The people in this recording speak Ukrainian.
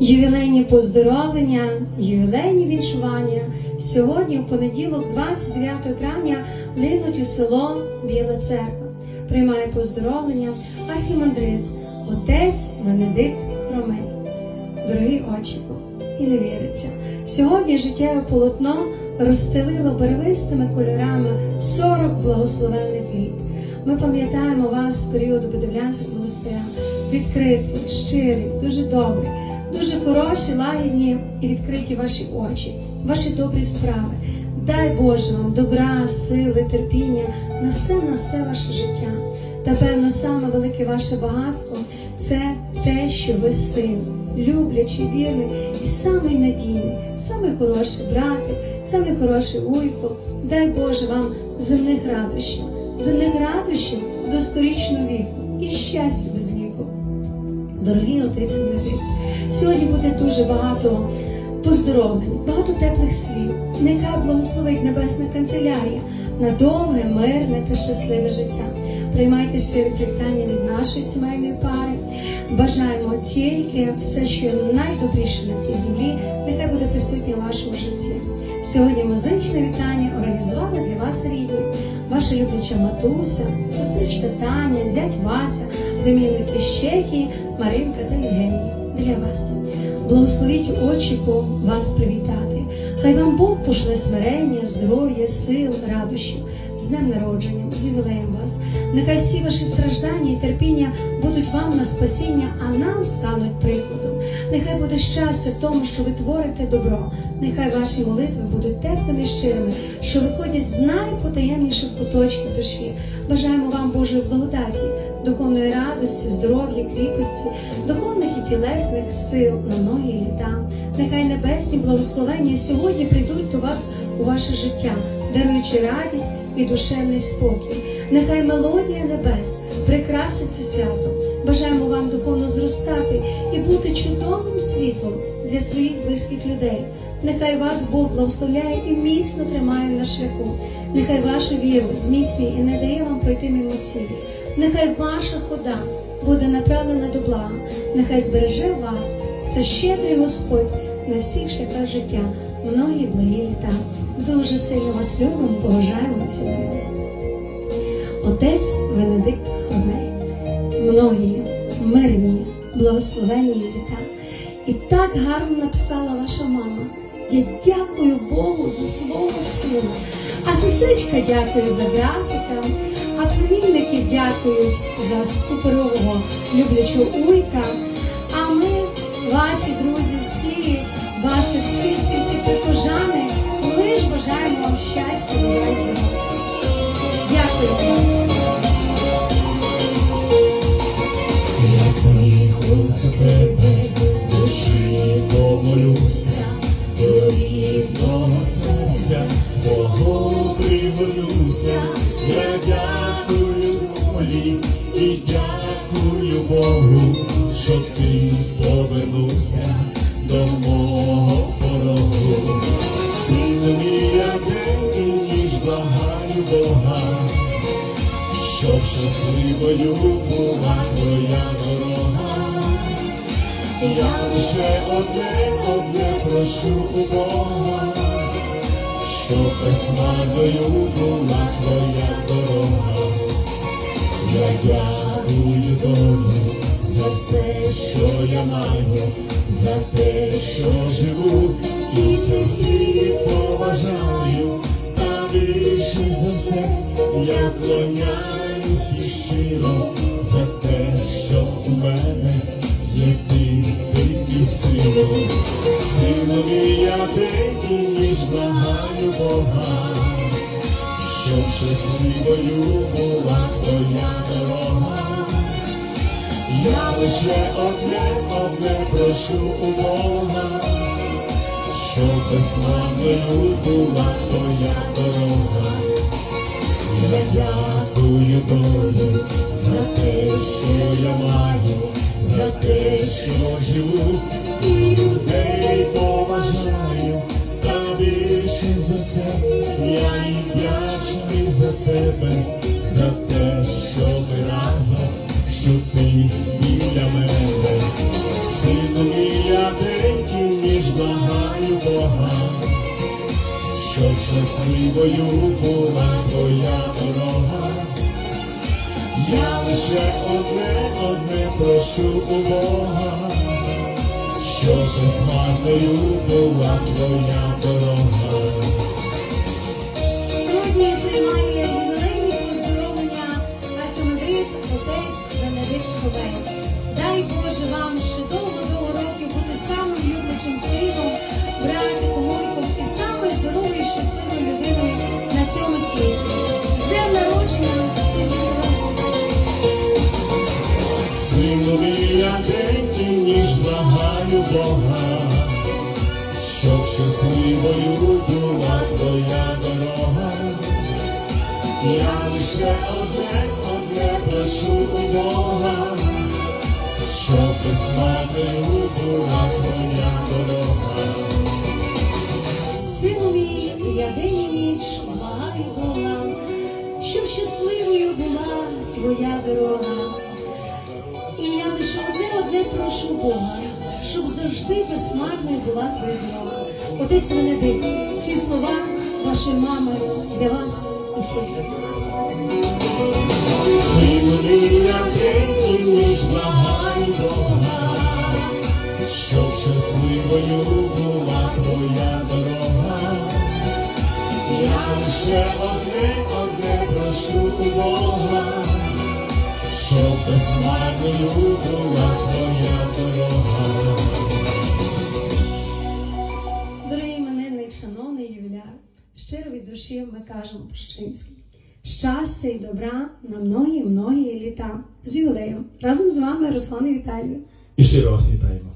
Ювілейні поздоровлення, ювілейні віншування сьогодні, в понеділок, 29 травня, линуть у село Біла Церква. Приймає поздоровлення архімандрит, отець Венедикт Хромей. Дорогі очіку, і не віриться. Сьогодні життєве полотно розстелило барвистими кольорами 40 благословенних літ. Ми пам'ятаємо вас з періоду Bedevlянського монастиря. Відкриті, щирі, дуже добрі, дуже хороші, лагідні і відкриті ваші очі, ваші добрі справи. Дай Боже вам добра, сили, терпіння на все на все ваше життя. Та певно, саме велике ваше багатство це те, що ви син, люблячий, вірний і самий надійний, самий хороший братик, самий хороший уйко. Дай Боже вам земних радощів, земних радощів до сторічного віку і щастя без віку. Дорогі отець Венедикт, сьогодні буде дуже багато поздоровлень, багато теплих слів. Нехай благословить Небесна канцелярія на довге, мирне та щасливе життя. Приймайте щирі привітання від нашої сімейної пари. Бажаємо тільки все, що найдобріше на цій землі, нехай буде присутнє в вашому житті. Сьогодні музичне вітання організували для вас рідні, ваша любляча матуся, сестричка Таня, зять Вася, племінники з Маринка та Євгенія. Для вас. Благословіть очіку вас привітати. Хай вам Бог пошле смирення, здоров'я, сил, радощів, з днем народження, з ювілеєм вас. Нехай всі ваші страждання і терпіння будуть вам на спасіння, а нам стануть прикладом. Нехай буде щастя в тому, що ви творите добро. Нехай ваші молитви будуть теплими і щирими, що виходять з найпотаємніших куточків душі. Бажаємо вам Божої благодаті, духовної радості, здоров'я, кріпості, духовних і тілесних сил на многі літа. Нехай небесні благословення сьогодні прийдуть до вас у ваше життя, даруючи радість і душевний спокій. Нехай мелодія небес прикрасить це свято. Бажаємо вам духовно зростати і бути чудовим світлом для своїх близьких людей. Нехай вас Бог благословляє і міцно тримає на шляху. Нехай вашу віру зміцнює і не дає вам пройти мимо цілі. Нехай ваша хода буде направлена до блага. Нехай збереже вас все щедрий Господь на всіх шляхах життя, многі благі літа. Дуже сильно вас любимо, поважаємо цілуємо. Отець Венедикт Хромей, многі мирні, благословенні літа. І так гарно написала ваша мама. Я дякую Богу за свого сина. А сестричка дякує за братика, а племінники дякують за суперового люблячого уйка. А ми, ваші друзі, всі, ваші всі, всі, всі прихожани, лиш бажаємо вам щастя і здоров'я. Дякую. Я за тебе, душі помолюся, до щасливою була твоя дорога. Я лише одне, одне прошу у Бога, щоб безманною була твоя дорога. Я дякую долю за все, що я маю, за те, що живу, і цей світ поважаю, та більше за все я вклоняюсь і щиро за те, що у мене є ти і силу. Сину мій, я щоб щасливою була твоя. Я лише одне, одне прошу у Бога, щоб безславною була твоя дорога. Долю за те, що я маю, за те, що живу, і людей поважаю, та більше за все я і вдячний за тебе, за те, що ми разом, що ти біля мене, сину я тебе благаю Бога, щоб щасливою була твоя дорога. Я лише одне, одне прошу у Бога, що щоб безмарною була твоя дорога. Сьогодні приймає ювілейні поздоровлення архімандрит отець Бенедикт Ховей. Дай Боже вам Синові я день і ніж благаю Бога, щоб щасливою була твоя дорога. Я лише одне, одне прошу у Бога, щоб безматою була твоя дорога. Мій, я день і ніч благаю Бога, щоб щасливою була твоя дорога. Прошу Бога, щоб завжди безмарною була твоя дорога. Отець Венедикт, ці слова вашої мами для вас і тільки для вас. Синові я день Бога, щоб щасливою була твоя дорога. Я лише одне, одне прошу Бога, щоб безмарною була твоя дорога. Дорогий іменинник, шановний ювіляр, щиро від душі ми кажемо Пущинський. Щастя і добра на многі-многі літа з ювілеєм. Разом з вами Руслан і Віталію. І щиро вас вітаємо.